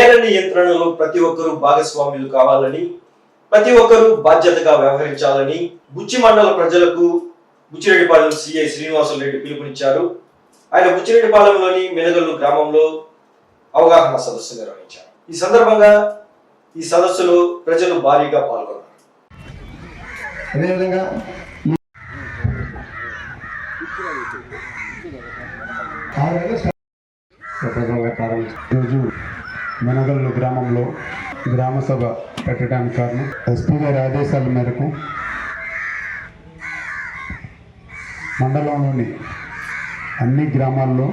నేల నియంత్రణలో ప్రతి ఒక్కరూ భాగస్వాములు కావాలని ప్రతి ఒక్కరూ బాధ్యతగా వ్యవహరించాలని బుచ్చి మండల ప్రజలకు బుచ్చిరెడ్డిపాలెం సిఐ శ్రీనివాసులు రెడ్డి పిలుపునిచ్చారు. ఆయన బుచ్చిరెడ్డిపాలెంలోని మెనగల్లు గ్రామంలో అవగాహన సదస్సు నిర్వహించారు. ఈ సందర్భంగా ఈ సదస్సులో ప్రజలు భారీగా పాల్గొన్నారు. అదేవిధంగా ప్రారంభించారు మెనగల్లు గ్రామంలో గ్రామ సభ పెట్టడానికి కారణం. ఎస్పీ గారి ఆదేశాల మేరకు మండలంలోని అన్ని గ్రామాల్లో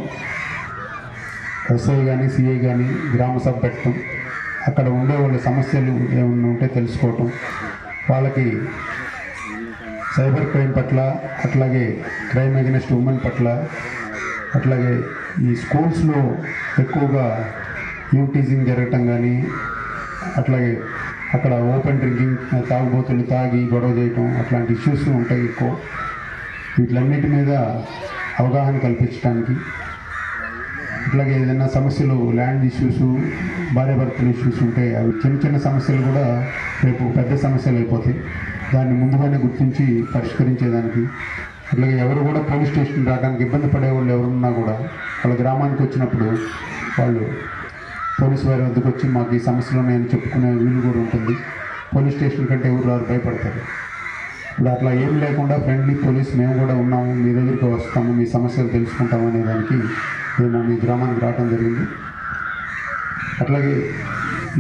ఎస్ఐ కానీ సిఐ కానీ గ్రామ సభ పెట్టడం అక్కడ ఉండే వాళ్ళ సమస్యలు ఏమైనా ఉంటే తెలుసుకోవటం వాళ్ళకి సైబర్ క్రైమ్ పట్ల అట్లాగే క్రైమ్ అగెనిస్ట్ ఉమెన్ పట్ల అట్లాగే ఈ స్కూల్స్లో ఎక్కువగా యూటీజింగ్ జరగటం కానీ అట్లాగే అక్కడ ఓపెన్ డ్రింకింగ్ తాగుబోతులు తాగి గొడవ చేయటం అట్లాంటి ఇష్యూస్ ఉంటాయి ఎక్కువ. వీటిలన్నిటి మీద అవగాహన కల్పించడానికి అట్లాగే ఏదైనా సమస్యలు ల్యాండ్ ఇష్యూస్ భార్యాభర్తల ఇష్యూస్ ఉంటే అవి చిన్న చిన్న సమస్యలు కూడా రేపు పెద్ద సమస్యలు అయిపోతాయి. దాన్ని ముందుగానే గుర్తించి పరిష్కరించేదానికి అట్లాగే ఎవరు కూడా పోలీస్ స్టేషన్ రావడానికి ఇబ్బంది పడే వాళ్ళు ఎవరున్నా కూడా వాళ్ళ గ్రామానికి వచ్చినప్పుడు వాళ్ళు పోలీస్ వారి వద్దకు వచ్చి మాకు ఈ సమస్యలు ఉన్నాయని చెప్పుకునే వీలు కూడా ఉంటుంది. పోలీస్ స్టేషన్ కంటే ఎవరు వారు భయపడతారు. ఇప్పుడు అట్లా ఏం లేకుండా ఫ్రెండ్లీ పోలీస్ మేము కూడా ఉన్నాము మీ దగ్గరికి వస్తాము మీ సమస్యలు తెలుసుకుంటాము అనే దానికి మేము మీ గ్రామానికి రావడం జరిగింది. అట్లాగే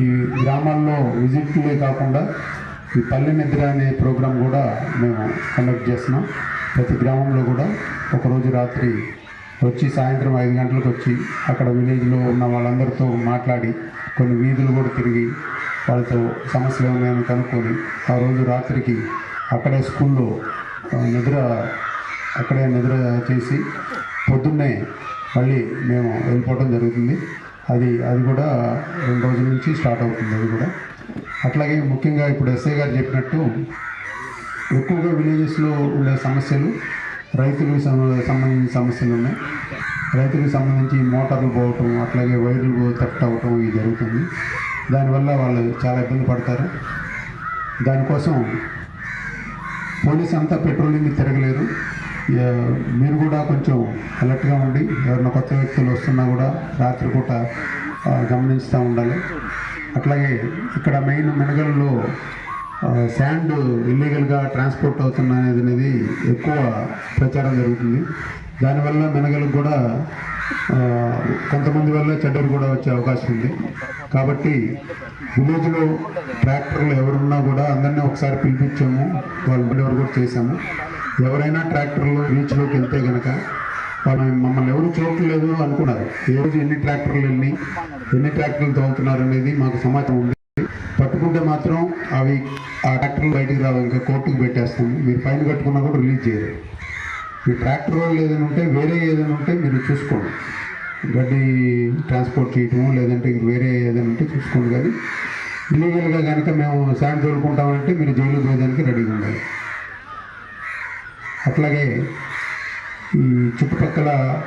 ఈ గ్రామాల్లో విజిట్లే కాకుండా ఈ పల్లె నిద్ర అనే ప్రోగ్రాం కూడా మేము కండక్ట్ చేస్తున్నాం. ప్రతి గ్రామంలో కూడా ఒకరోజు రాత్రి వచ్చి సాయంత్రం ఐదు గంటలకు వచ్చి అక్కడ విలేజ్లో ఉన్న వాళ్ళందరితో మాట్లాడి కొన్ని వీధులు కూడా తిరిగి వాళ్ళతో సమస్యలు ఏమైనా కనుక్కొని ఆ రోజు రాత్రికి అక్కడే స్కూల్లో నిద్ర అక్కడే నిద్ర చేసి పొద్దున్నే మళ్ళీ మేము వెళ్ళిపోవడం జరుగుతుంది. అది అది కూడా రెండు రోజుల నుంచి స్టార్ట్ అవుతుంది అది కూడా. అట్లాగే ముఖ్యంగా ఇప్పుడు ఎస్ఐ గారు చెప్పినట్టు ఎక్కువగా విలేజెస్లో ఉండే సమస్యలు రైతులకు సంబంధించిన సమస్యలు ఉన్నాయి. రైతులకు సంబంధించి మోటార్లు పోవటం అట్లాగే వైర్లు థెఫ్ట్ అవ్వటం ఇది జరుగుతుంది. దానివల్ల వాళ్ళు చాలా ఇబ్బంది పడతారు. దానికోసం పోలీస్ అంతా పెట్రోలింగ్ తిరగలేరు మీరు కూడా కొంచెం అలర్ట్గా ఉండి ఎవరైనా కొత్త వ్యక్తులు వస్తున్నా కూడా రాత్రిపూట గమనిస్తూ ఉండాలి. అట్లాగే ఇక్కడ మెయిన్ మెనగల్లో శాండ్ ఇల్లీగల్గా ట్రాన్స్పోర్ట్ అవుతున్న అనేది అనేది ఎక్కువ ప్రచారం జరుగుతుంది. దానివల్ల మెనగలకు కూడా కొంతమంది వల్ల చెడ్డలు కూడా వచ్చే అవకాశం ఉంది. కాబట్టి విలేజ్లో ట్రాక్టర్లు ఎవరున్నా కూడా అందరినీ ఒకసారి పిలిపించాము. వాళ్ళు డెలివరీ కూడా చేశాము. ఎవరైనా ట్రాక్టర్లు రీచ్లోకి వెళ్తే కనుక వాళ్ళు మమ్మల్ని ఎవరు చూడట్లేదు అనుకున్నారు. ఏ రోజు ఎన్ని ట్రాక్టర్లు వెళ్ళి ఎన్ని ట్రాక్టర్లు తోలుతున్నారు అనేది మాకు సమాచారం ఉంది. పట్టుకుంటే మాత్రం అవి ఆ ట్రాక్టర్లు బయటికి రావు ఇంకా కోర్టుకు పెట్టేస్తాం. మీరు ఫైన్ కట్టుకున్నా కూడా రిలీజ్ చేయరు. మీ ట్రాక్టర్ వాళ్ళు ఏదైనా ఉంటే వేరే ఏదైనా ఉంటే మీరు చూసుకోండి. గడ్డి ట్రాన్స్పోర్ట్ చేయటము లేదంటే ఇంక వేరే ఏదైనా ఉంటే చూసుకోండి. కానీ ఇల్లీగల్గా కనుక మేము శాండ్ తోలుకుంటామంటే మీరు జైలు పోయేదానికి రెడీగా ఉండాలి. అట్లాగే ఈ చుట్టుపక్కల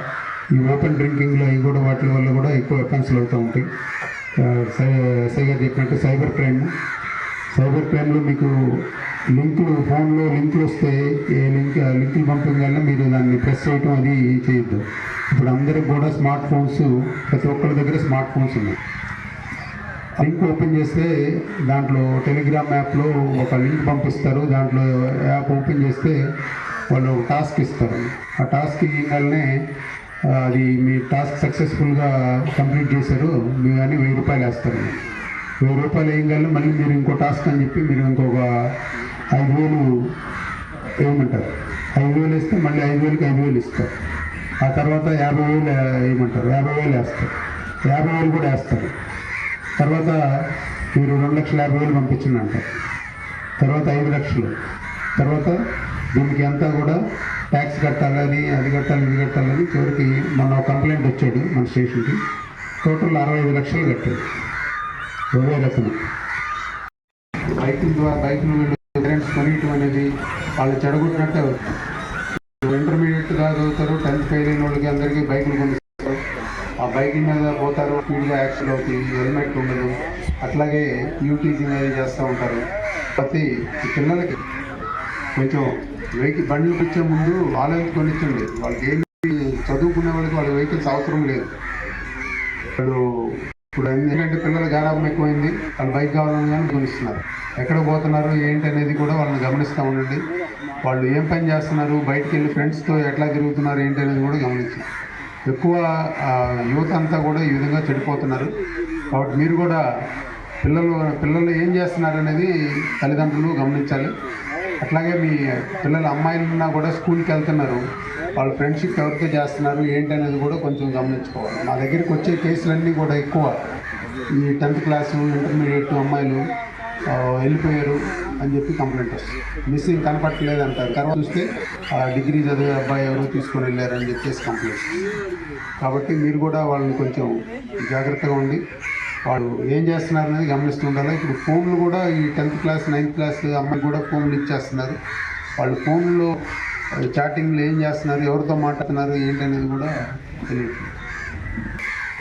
ఈ ఓపెన్ డ్రింకింగ్లో అవి కూడా వాటి వల్ల కూడా ఎక్కువ ఎఫెన్స్లు అవుతూ ఉంటాయి. సై- సైగర్ చెప్పినట్టు సైబర్ క్రైమ్ సైబర్ క్రైమ్లో మీకు లింకులు ఫోన్లో లింకులు వస్తే ఏ లింక్ లింకులు పంపగలన్నా మీరు దాన్ని ప్రెస్ చేయటం అది చేయొద్దు. ఇప్పుడు అందరికి కూడా స్మార్ట్ ఫోన్స్ ప్రతి ఒక్కరి దగ్గర స్మార్ట్ ఫోన్స్ ఉన్నాయి. లింక్ ఓపెన్ చేస్తే దాంట్లో టెలిగ్రామ్ యాప్లో ఒక లింక్ పంపిస్తారు. దాంట్లో యాప్ ఓపెన్ చేస్తే వాళ్ళు ఒక టాస్క్ ఇస్తారు. ఆ టాస్క్ ఇవ్వగానే అది మీ టాస్క్ సక్సెస్ఫుల్గా కంప్లీట్ చేశారు. మీ కానీ వెయ్యి రూపాయలు వేస్తారు. వెయ్యి రూపాయలు కానీ మళ్ళీ మీరు ఇంకో టాస్క్ అని చెప్పి మీరు ఇంకొక ఐదు వేలు వేయమంటారు ఐదు వేలు ఇస్తే మళ్ళీ ఐదు వేలకి ఐదు వేలు ఇస్తారు. ఆ తర్వాత యాభై వేలు వేయమంటారు యాభై వేలు వేస్తారు. యాభై వేలు కూడా వేస్తారు. తర్వాత మీరు రెండు లక్షల యాభై వేలు పంపించండి అంటారు తర్వాత ఐదు లక్షలు. తర్వాత దీనికి అంతా కూడా ట్యాక్స్ కట్టాలని అది కట్టాలి ఇది కట్టాలని చివరికి మొన్న కంప్లైంట్ వచ్చాడు మన స్టేషన్కి. టోటల్ అరవై ఐదు లక్షలు కట్టాడు. ఇరవై లక్షలు బైకుల ద్వారా బైకులు పేరెంట్స్ కొనియటం అనేది వాళ్ళు చెడగొట్టినట్టే ఇంటర్మీడియట్ దాకా చదువుతారు టెన్త్ ఫెయిల్ అయిన వాళ్ళకి అందరికీ బైకులు కొనిస్తారు. ఆ బైక్ మీద పోతారు స్పీడ్గా యాక్సిడెంట్ అవుతుంది హెల్మెట్ ఉండదు. అట్లాగే యూటీజీ అది చేస్తూ ఉంటారు. ప్రతి పిల్లలకి కొంచెం వెహికల్ బండ్లు పిచ్చే ముందు వాళ్ళకి కొనిచ్చండి. వాళ్ళకి ఏమి చదువుకునే వాళ్ళకి వాళ్ళ వెహికల్స్ అవసరం లేదు. వాళ్ళు ఇప్పుడు ఎందుకంటే పిల్లల గారాబం ఎక్కువైంది. వాళ్ళు బైక్ కావాలని కానీ గమనిస్తున్నారు ఎక్కడ పోతున్నారు ఏంటి అనేది కూడా వాళ్ళని గమనిస్తూ ఉండండి. వాళ్ళు ఏం పని చేస్తున్నారు బయటికి వెళ్ళి ఫ్రెండ్స్తో ఎట్లా తిరుగుతున్నారు ఏంటి అనేది కూడా గమనించారు ఎక్కువ యువత అంతా కూడా ఈ విధంగా చెడిపోతున్నారు. కాబట్టి మీరు కూడా పిల్లలు పిల్లలు ఏం చేస్తున్నారు అనేది తల్లిదండ్రులు గమనించాలి. అట్లాగే మీ పిల్లల అమ్మాయిలున్నా కూడా స్కూల్కి వెళ్తున్నారు. వాళ్ళ ఫ్రెండ్షిప్ ఎవరితో చేస్తున్నారు ఏంటి అనేది కూడా కొంచెం గమనించుకోవాలి. మా దగ్గరికి వచ్చే కేసులన్నీ కూడా ఎక్కువ. ఈ టెన్త్ క్లాసు ఇంటర్మీడియట్ అమ్మాయిలు వెళ్ళిపోయారు అని చెప్పి కంప్లైంట్ వస్తుంది. మిస్సింగ్ కనపట్టలేదు అంటారు తర్వాత చూస్తే ఆ, డిగ్రీ చదివే అబ్బాయి ఎవరో తీసుకొని వెళ్ళారని చెప్పేసి కంప్లైంట్ కాబట్టి మీరు కూడా వాళ్ళని కొంచెం జాగ్రత్తగా ఉండి వాళ్ళు ఏం చేస్తున్నారు అనేది గమనిస్తూ ఉండాలి ఇప్పుడు ఫోన్లు కూడా ఈ టెన్త్ క్లాస్ నైన్త్ క్లాస్ అమ్మాయి కూడా ఫోన్లు ఇచ్చేస్తున్నారు. వాళ్ళు ఫోన్లో చాటింగ్లు ఏం చేస్తున్నారు ఎవరితో మాట్లాడుతున్నారు ఏంటి అనేది కూడా తెలియదు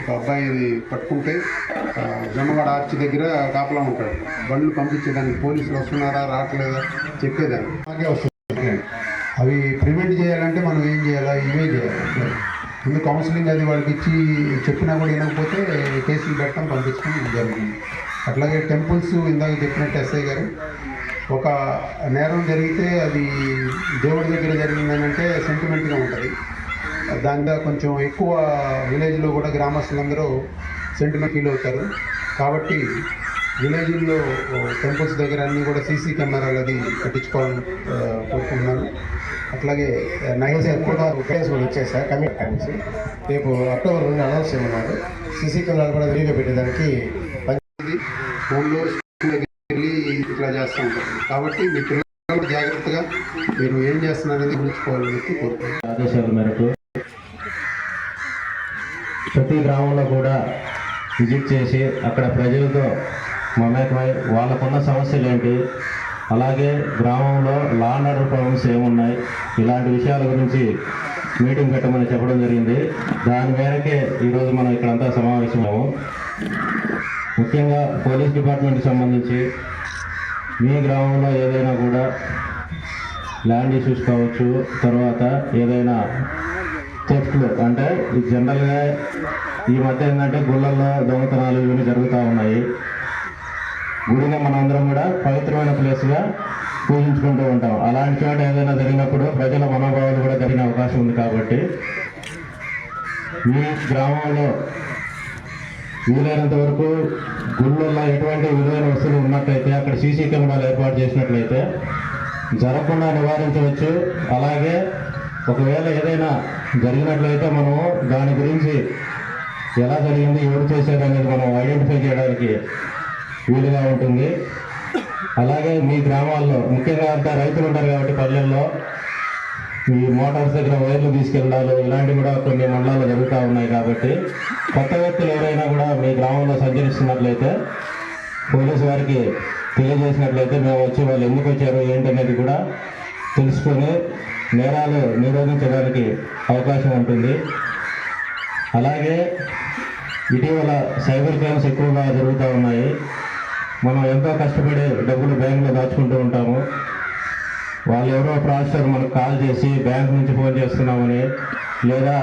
ఒక అబ్బాయి పట్టుకుంటే ఆ, జొన్నవాడ ఆర్చి దగ్గర కాపలా ఉంటాడు. బండ్లు పంపించేదానికి పోలీసులు వస్తున్నారా రావట్లేదా చెప్పేదాన్ని. అలాగే వస్తుంది. అవి ప్రివెంట్ చేయాలంటే మనం ఏం చేయాలా? ఇవే చేయాలి. ముందు కౌన్సిలింగ్ అది వాళ్ళకి ఇచ్చి చెప్పినా కూడా వినకపోతే కేసులు పెట్టడం పంపించడం జరుగుతుంది అట్లాగే టెంపుల్స్ ఇందాక చెప్పినట్టు ఎస్ఐ గారు ఒక నేరం జరిగితే అది దేవుడి దగ్గర జరిగిందనంటే సెంటిమెంట్గా ఉంటుంది. దాంట్లో కొంచెం ఎక్కువ విలేజ్లో కూడా గ్రామస్తులందరూ సెంటిమెంట్ ఫీల్ అవుతారు. కాబట్టి విలేజ్ల్లో టెంపుల్స్ దగ్గర అన్నీ కూడా సీసీ కెమెరాలు అది కట్టించుకోవాలని కోరుకుంటున్నాను. అట్లాగే నైట్ కూడా కేసు కూడా వచ్చాయి సార్ కమిట్ టైమ్స్. రేపు అక్టోబర్ నుండి అనౌన్స్ చేయమన్నారు సీసీ కెమెరాలు కూడా వీడియో పెట్టేదానికి మంచిది ఫోన్లో వెళ్ళి ఇట్లా చేస్తూ ఉంటారు. కాబట్టి మీ పిల్లలు జాగ్రత్తగా మీరు ఏం చేస్తున్నారనేది గుర్తుంచుకోవాలని చెప్పి కోరుకుంటున్నాను. ఆదేశాల మేరకు ప్రతి గ్రామంలో కూడా విజిట్ చేసి అక్కడ ప్రజలతో మమేకమై వాళ్ళకున్న సమస్యలు ఏంటి అలాగే గ్రామంలో లాండ్ ఆర్డర్ ప్రాబ్లమ్స్ ఏమున్నాయి? ఇలాంటి విషయాల గురించి మీటింగ్ పెట్టమని చెప్పడం జరిగింది. దాని మేరకే ఈరోజు మనం ఇక్కడంతా సమావేశమయ్యాము. ముఖ్యంగా పోలీస్ డిపార్ట్మెంట్కి సంబంధించి మీ గ్రామంలో ఏదైనా కూడా ల్యాండ్ ఇష్యూస్ కావచ్చు తర్వాత ఏదైనా థెఫ్ట్లు అంటే జనరల్గా ఈ మధ్య ఏంటంటే గుళ్ళల్లో దొంగతనాలు ఇవన్నీ జరుగుతూ ఉన్నాయి. గుడిని మనందరం కూడా పవిత్రమైన ప్లేస్గా పూజించుకుంటూ ఉంటాం. అలాంటి చోట ఏదైనా జరిగినప్పుడు ప్రజల మనోభావాలు కూడా జరిగిన అవకాశం ఉంది కాబట్టి మీ గ్రామంలో వీలైనంత వరకు గుళ్ళల్లో ఎటువంటి విలువైన వస్తువులు ఉన్నట్లయితే అక్కడ సీసీ కెమెరాలు ఏర్పాటు చేసినట్లయితే జరగకుండా నివారించవచ్చు. అలాగే ఒకవేళ ఏదైనా జరిగినట్లయితే మనము దాని గురించి ఎలా జరిగింది ఎవరు చేశారు అనేది మనం ఐడెంటిఫై చేయడానికి వీలుగా ఉంటుంది. అలాగే మీ గ్రామాల్లో ముఖ్యంగా అంతా రైతులు ఉంటారు కాబట్టి పల్లెల్లో ఈ మోటార్స్ దగ్గర వైర్లు తీసుకెళ్ళడాలు ఇలాంటివి కూడా కొన్ని మండలాలు జరుగుతూ ఉన్నాయి కాబట్టి కొత్త వ్యక్తులు ఎవరైనా కూడా మీ గ్రామంలో సంచరిస్తున్నట్లయితే పోలీసు వారికి తెలియజేసినట్లయితే మేము వచ్చి వాళ్ళు ఎందుకు వచ్చారు ఏంటనేది కూడా తెలుసుకొని నేరాలు నిరోధించడానికి అవకాశం ఉంటుంది. అలాగే ఇటీవల సైబర్ క్రైమ్స్ ఎక్కువగా జరుగుతూ ఉన్నాయి. మనం ఎంతో కష్టపడి డబ్బులు బ్యాంకులో దాచుకుంటూ ఉంటాము. వాళ్ళు ఎవరో ప్రాసెసర్ మనకు కాల్ చేసి బ్యాంక్ నుంచి ఫోన్ చేస్తున్నామని లేదా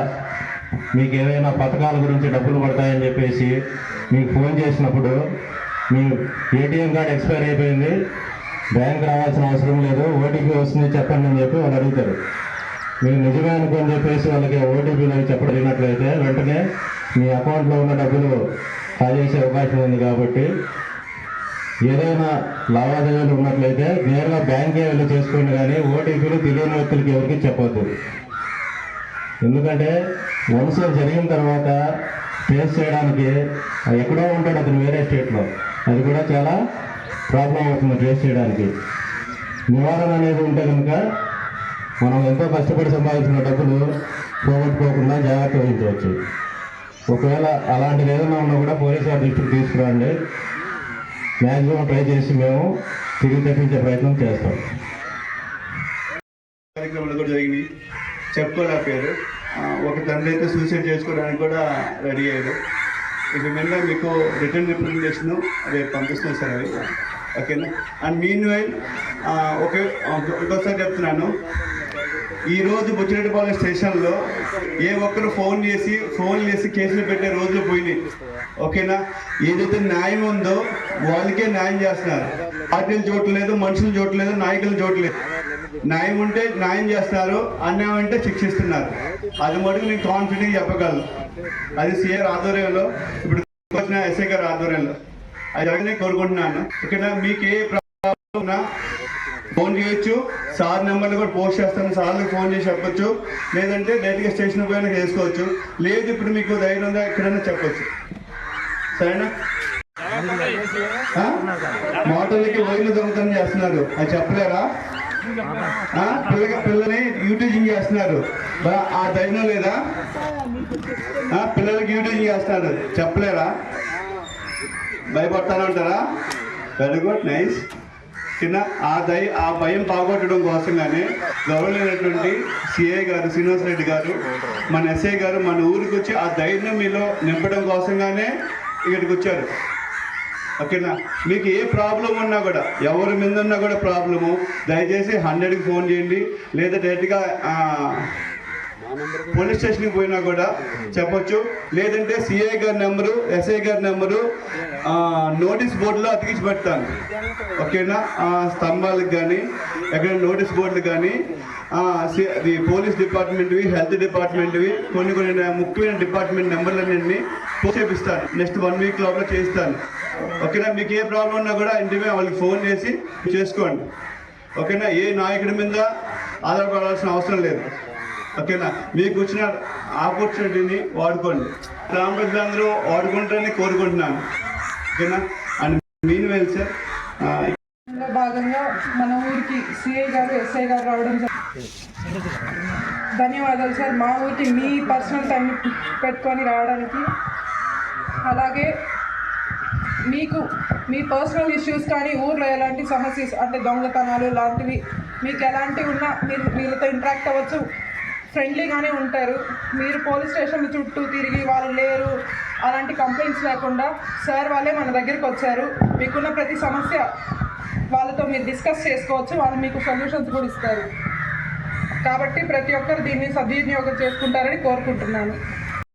మీకు ఏదైనా పథకాల గురించి డబ్బులు పడతాయని చెప్పేసి మీకు ఫోన్ చేసినప్పుడు మీ ఏటీఎం కార్డ్ ఎక్స్పైర్ అయిపోయింది బ్యాంక్ రావాల్సిన అవసరం లేదు ఓటీపీ వస్తుంది చెప్పండి అని చెప్పి వాళ్ళు అడుగుతారు. మీరు నిజమే అనుకోని చెప్పేసి వాళ్ళకి ఓటీపీలు అవి చెప్పగలిగినట్లయితే వెంటనే మీ అకౌంట్లో ఉన్న డబ్బులు కాజేసే అవకాశం ఉంది కాబట్టి ఏదైనా లావాదేవీలు ఉన్నట్లయితే నేరుగా బ్యాంకే వెళ్ళి చేసుకోండి కానీ ఓటీపీలు తెలియని వ్యక్తులకి ఎవరికి చెప్పొద్దు. ఎందుకంటే వన్స్ జరిగిన తర్వాత ఫేస్ చేయడానికి ఎక్కడో ఉంటాడు అతను వేరే స్టేట్లో. అది కూడా చాలా ప్రాబ్లం అవుతుంది ఫేస్ చేయడానికి. నివారణ అనేది ఉంటే కనుక మనం ఎంతో కష్టపడి సంపాదించిన డబ్బులు పోగొట్టుకోకుండా జాగ్రత్త వహించవచ్చు ఒకవేళ అలాంటిది ఏదైనా ఉన్నా కూడా పోలీసు వారి తీసుకురండి. మ్యాక్సిమం ట్రై చేసి మేము తిరిగి తప్పించే ప్రయత్నం చేస్తాం. కార్యక్రమాలు కూడా జరిగినాయి చెప్పుకోలేకపోయారు. ఒక తండ్రి అయితే సూసైడ్ చేసుకోవడానికి కూడా రెడీ అయ్యారు ఇక మీద మీకు రిటర్న్ రిప్రజెంటేషన్ రేపు పంపిస్తున్నాను సార్ అవి. ఓకేనా? అండ్ మీన్ వైల్ ఒకే ఇంకోసారి చెప్తున్నాను. ఈ రోజు బుచ్చిరెడ్డిపాలెం స్టేషన్లో ఏ ఒక్కరు ఫోన్ చేసి ఫోన్ చేసి కేసులు పెట్టే రోజులు పోయినాయి. ఓకేనా? ఏదైతే న్యాయం ఉందో వాళ్ళకే న్యాయం చేస్తున్నారు. పార్టీలు చూడలేదు మనుషులు చూడలేదు నాయకులు చూడలేదు న్యాయం ఉంటే న్యాయం చేస్తున్నారు అన్యాయం అంటే శిక్షిస్తున్నారు. అది మటుకు నేను కాన్ఫిడెంట్ చెప్పగలను. అది సిఆర్ ఆధ్వర్యంలో ఇప్పుడు వచ్చిన ఎస్ఐ గారి ఆధ్వర్యంలో. అది జరగనే కోరుకుంటున్నాను. ఓకేనా? మీకు ఏ ప్రాబ్లం ఫోన్ చేయొచ్చు. సార్ నెంబర్లు కూడా పోస్ట్ చేస్తాను. సార్లకు ఫోన్ చేసి చెప్పొచ్చు. లేదంటే డైరెక్ట్గా స్టేషన్ పోయినా చేసుకోవచ్చు. లేదు ఇప్పుడు మీకు ధైర్యం ఉందా ఎక్కడైనా చెప్పొచ్చు. సరేనా? మోటార్లకి వైర్లు దొంగతనం చేస్తున్నారు. అది చెప్పలేరా? పిల్లగ పిల్లని యూటీజింగ్ చేస్తున్నారు. ఆ ధైర్యం లేదా? పిల్లలకి యూటీజింగ్ చేస్తున్నారు. చెప్పలేరా? భయపడతానంటారా? Very good nice. కింద ఆ దయ ఆ భయం పోగొట్టడం కోసంగానే గౌరవమైనటువంటి సిఐ గారు శ్రీనివాస్ రెడ్డి గారు మన ఎస్ఐ గారు మన ఊరికి వచ్చి ఆ ధైర్యం మీలో నింపడం కోసంగానే ఇక్కడికి వచ్చారు. ఓకేనా? మీకు ఏ ప్రాబ్లం ఉన్నా కూడా ఎవరి మీద ఉన్నా కూడా ప్రాబ్లము. దయచేసి హండ్రెడ్కి ఫోన్ చేయండి. లేదా డైరెక్ట్గా పోలీస్ స్టేషన్కి పోయినా కూడా చెప్పొచ్చు. లేదంటే సిఐ గారి నెంబరు ఎస్ఐ గారి నెంబరు నోటీస్ బోర్డులో అతికించి పెడతాను. ఓకేనా? స్తంభాలకు కానీ ఎక్కడ నోటీస్ బోర్డులు కానీ సి- అది పోలీస్ డిపార్ట్మెంట్వి హెల్త్ డిపార్ట్మెంట్వి కొన్ని కొన్ని ముఖ్యమైన డిపార్ట్మెంట్ నెంబర్లన్నీ చేపిస్తాను. నెక్స్ట్ వన్ వీక్ లోపల చేస్తాను ఓకేనా? మీకు ఏ ప్రాబ్లం ఉన్నా కూడా ఇంటిమే వాళ్ళకి ఫోన్ చేసి చేసుకోండి. ఓకేనా? ఏ నాయకుడి మీద ఆధారపడాల్సిన అవసరం లేదు. ఓకేనా? మీకు వచ్చిన ఆపర్చునిటీని వాడుకోండి. గ్రామ అందరూ వాడుకుంటారని కోరుకుంటున్నాను. ఓకేనా? And mean well sir. భాగంగా మన ఊరికి సిఐ గారు ఎస్ఐ గారు రావడం ధన్యవాదాలు సార్. మా ఊరికి మీ పర్సనల్ టైం పెట్టుకొని రావడానికి. అలాగే మీకు మీ పర్సనల్ ఇష్యూస్ కానీ ఊర్లో ఎలాంటి సమస్యస్ అంటే దొంగతనాలు లాంటివి మీకు ఎలాంటివి ఉన్నా మీరు వీళ్ళతో ఇంటరాక్ట్ అవ్వచ్చు. ఫ్రెండ్లీగానే ఉంటారు. మీరు పోలీస్ స్టేషన్ చుట్టూ తిరిగి వాళ్ళు లేరు అలాంటి కంప్లైంట్స్ లేకుండా సార్ వాళ్ళే మన దగ్గరికి వచ్చారు. మీకున్న ప్రతి సమస్య వాళ్ళతో మీరు డిస్కస్ చేసుకోవచ్చు వాళ్ళు మీకు సొల్యూషన్స్ కూడా ఇస్తారు. కాబట్టి ప్రతి ఒక్కరు దీన్ని సద్వినియోగం చేసుకుంటారని కోరుకుంటున్నాను.